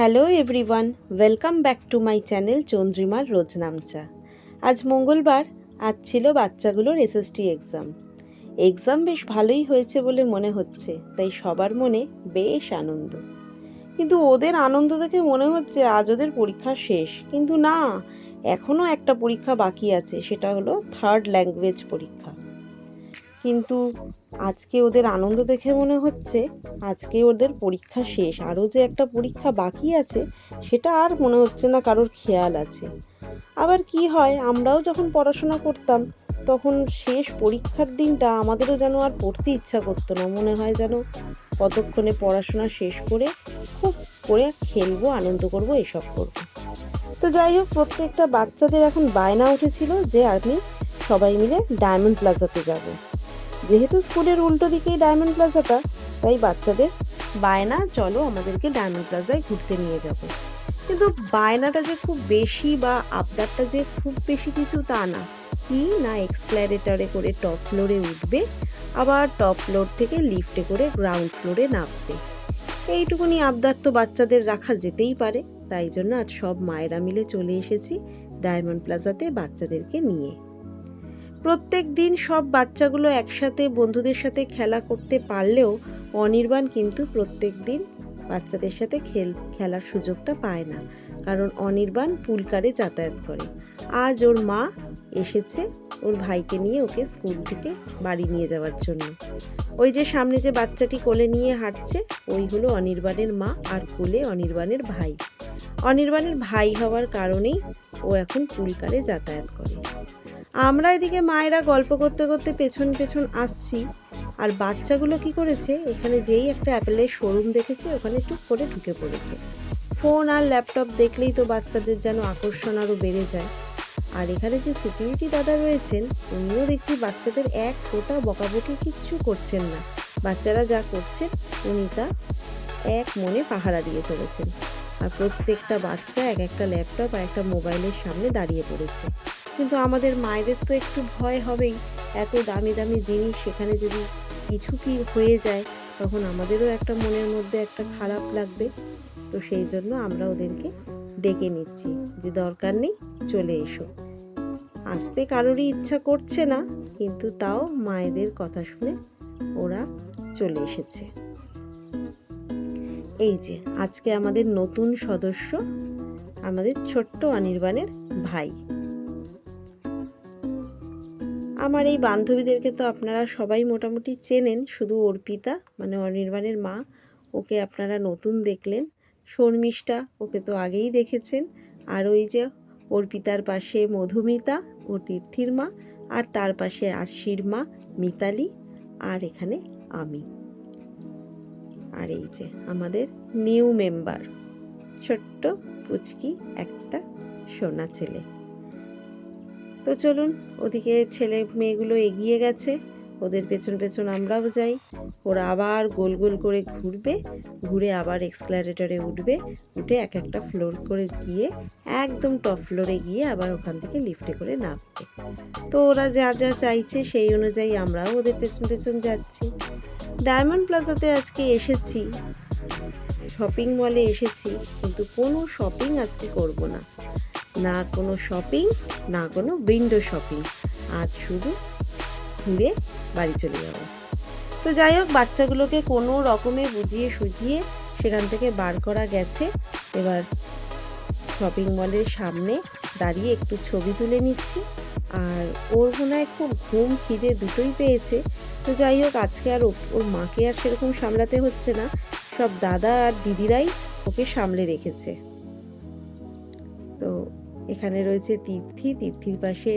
Hello everyone welcome back to my channel চন্দ্রিমার রোজনামচা আজ মঙ্গলবার, আজ ছিল বাচ্চাগুলোর এসএসটি এক্সাম এক্সাম বেশ ভালোই হয়েছে বলে মনে হচ্ছে, তাই সবার মনে বেশ আনন্দ। কিন্তু ওদের আনন্দ দেখে মনে হচ্ছে আজ ওদের পরীক্ষা শেষ। কিন্তু না এখনও একটা পরীক্ষা বাকি আছে, সেটা হলো থার্ড ল্যাঙ্গুয়েজ পরীক্ষা। কিন্তু আজকে ওদের আনন্দ দেখে মনে হচ্ছে, আজকে ওদের পরীক্ষা শেষ। আরও যে একটা পরীক্ষা বাকি আছে, সেটা আর মনে হচ্ছে না কারোর খেয়াল আছে। আবার কি হয়, আমরাও যখন পড়াশোনা করতাম, তখন শেষ পরীক্ষার দিনটা আমাদেরও যেন আর পড়তে ইচ্ছা করতো না। মনে হয় যেন কতক্ষণে পড়াশোনা শেষ করে খুব করে খেলব, আনন্দ করব, এসব করব। তো যাই হোক, প্রত্যেকটা বাচ্চাদের এখন বায়না উঠেছিল যে আমি সবাই মিলে ডায়মন্ড প্লাজাতে যাব। যেহেতু স্কুলের উল্টো দিকেই ডায়মন্ড প্লাজাটা তাই বাচ্চাদের বায়না, চলো আমাদেরকে ডায়মন্ড প্লাজায় ঘুরতে নিয়ে যাব। কিন্তু বায়নাটা যে খুব বেশি বা আবদারটা যে খুব বেশি কিছু তা না। কি না এক্সপ্ল্যারেটারে করে টপ ফ্লোরে উঠবে, আবার টপ ফ্লোর থেকে লিফটে করে গ্রাউন্ড ফ্লোরে নামবে। এইটুকুনি আবদার তো বাচ্চাদের রাখা যেতেই পারে। তাই জন্য আজ সব মায়েরা মিলে চলে এসেছি ডায়মন্ড প্লাজাতে বাচ্চাদেরকে নিয়ে। প্রত্যেক দিন সব বাচ্চাগুলো একসাথে বন্ধুদের সাথে খেলা করতে পারলেও অনির্বাণ কিন্তু প্রত্যেক দিন বাচ্চাদের সাথে খেল, খেলার সুযোগটা পায় না। কারণ অনির্বাণ পুলকারে যাতায়াত করে। আজ ওর মা এসেছে ওর ভাইকে নিয়ে ওকে স্কুল থেকে বাড়ি নিয়ে যাওয়ার জন্য। ওই যে সামনে যে বাচ্চাটি কোলে নিয়ে হাঁটছে, ওই হলো অনির্বাণের মা আর কোলে অনির্বাণের ভাই। অনির্বাণের ভাই হওয়ার কারণেই ও এখন পুলকারে যাতায়াত করে। আমরা এদিকে মায়েরা গল্প করতে করতে পেছন পেছন আসছি। আর বাচ্চাগুলো কি করেছে? এখানে যেই একটা অ্যাপেলের শোরুম দেখেছে, ওখানে চুপ করে ঢুকে পড়েছে। ফোন আর ল্যাপটপ দেখলেই তো বাচ্চাদের যেন আকর্ষণ আরও বেড়ে যায়। আর এখানে যে সিকিউরিটি দাদা রয়েছেন, উনিও দেখছি বাচ্চাদের এক ফোঁটা বকাবকি কিচ্ছু করছেন না। বাচ্চারা যা করছেন, উনি তা এক মনে পাহারা দিয়ে চলেছেন। আর প্রত্যেকটা বাচ্চা এক একটা ল্যাপটপ আর একটা মোবাইলের সামনে দাঁড়িয়ে পড়েছে। কিন্তু আমাদের মায়েদের তো একটু ভয় হবেই। এত দামি দামি জিনিস সেখানে যদি কিছু কি হয়ে যায়, তখন আমাদেরও একটা মনের মধ্যে একটা খারাপ লাগবে। তো সেই জন্য আমরা ওদেরকে ডেকে নিচ্ছি যে দরকার নেই, চলে এসো। আসতে কারোরই ইচ্ছা করছে না, কিন্তু তাও মায়েদের কথা শুনে ওরা চলে এসেছে। এই যে, আজকে আমাদের নতুন সদস্য, আমাদের ছোট্ট অনির্বাণের ভাই। আমার এই বান্ধবীদেরকে তো আপনারা সবাই মোটামুটি চেনেন, শুধু অর্পিতা মানে অনির্বাণের মা, ওকে আপনারা নতুন দেখলেন। শর্মিষ্ঠা ওকে তো আগেই দেখেছেন। আর ওই যে অর্পিতার পাশে মধুমিতা ও তীর্থির মা, আর তার পাশে আরশির মা, মিতালি, আর এখানে আমি। আর এই যে আমাদের নিউ মেম্বার, ছোট্ট পুচকি একটা সোনা ছেলে। তো চলুন, ওদিকে ছেলে মেয়েগুলো এগিয়ে গেছে। ওদের পেছন পেছন আমরাও যাই। ওরা আবার গোল গোল করে ঘুরবে, ঘুরে আবার এক্সক্লারেটরে উঠবে। উঠে এক একটা ফ্লোর করে গিয়ে একদম টপ ফ্লোরে গিয়ে আবার ওখান থেকে লিফটে করে নামবে। তো ওরা যা যা চাইছে সেই অনুযায়ী আমরাও ওদের পেছন পেছন যাচ্ছি। ডায়মন্ড প্লাজাতে আজকে এসেছি। শপিং মলে এসেছি, কিন্তু কোনো শপিং আজকে করব না। না কোনো শপিং না কোনো উইন্ডো শপিং আজ শুধু ঘুরে বাড়ি চলে যাব। তো যাই হোক, বাচ্চাগুলোকে কোনো রকমে বুঝিয়ে সুঝিয়ে সেখান থেকে বার করা গেছে। এবার শপিং মলের সামনে দাঁড়িয়ে একটু ছবি তুলে নিচ্ছি। আর ওর মনে হয় খুব ঘুম খিদে দুটোই পেয়েছে। তো যাই হোক, আজকে আর ওর মাকে আর সেরকম সামলাতে হচ্ছে না। সব দাদা আর দিদিরাই ওকে সামলে রেখেছে। তো এখানে রয়েছে তীর্থি তীর্থির পাশে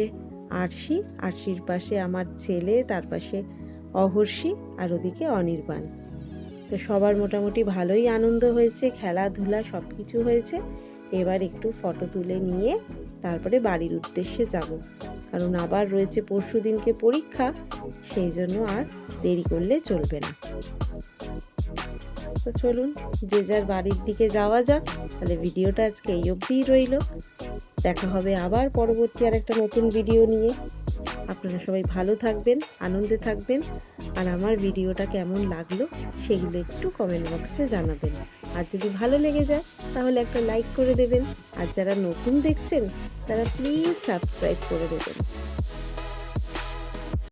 আরশি, আরশির পাশে আমার ছেলে, তার পাশে অহর্ষি আর ওদিকে অনির্বাণ। তো সবার মোটামুটি ভালোই আনন্দ হয়েছে, খেলাধুলা সব কিছু হয়েছে। এবার একটু ফটো তুলে নিয়ে তারপরে বাড়ির উদ্দেশ্যে যাব। কারণ আবার রয়েছে পরশু দিনকে পরীক্ষা, সেই জন্য আর দেরি করলে চলবে না। তো চলুন, যে যার বাড়ির দিকে যাওয়া যাক। তাহলে ভিডিওটা আজকে এই অবধিই রইল। দেখা হবে আবার পরবর্তী আর একটা নতুন ভিডিও নিয়ে। আপনারা সবাই ভালো থাকবেন, আনন্দে থাকবেন। আর আমার ভিডিওটা কেমন লাগল সেগুলো একটু কমেন্ট বক্সে জানাবেন। আর যদি ভালো লেগে যায়, তাহলে একটা লাইক করে দেবেন। আর যারা নতুন দেখছেন, তারা প্লিজ সাবস্ক্রাইব করে দেবেন।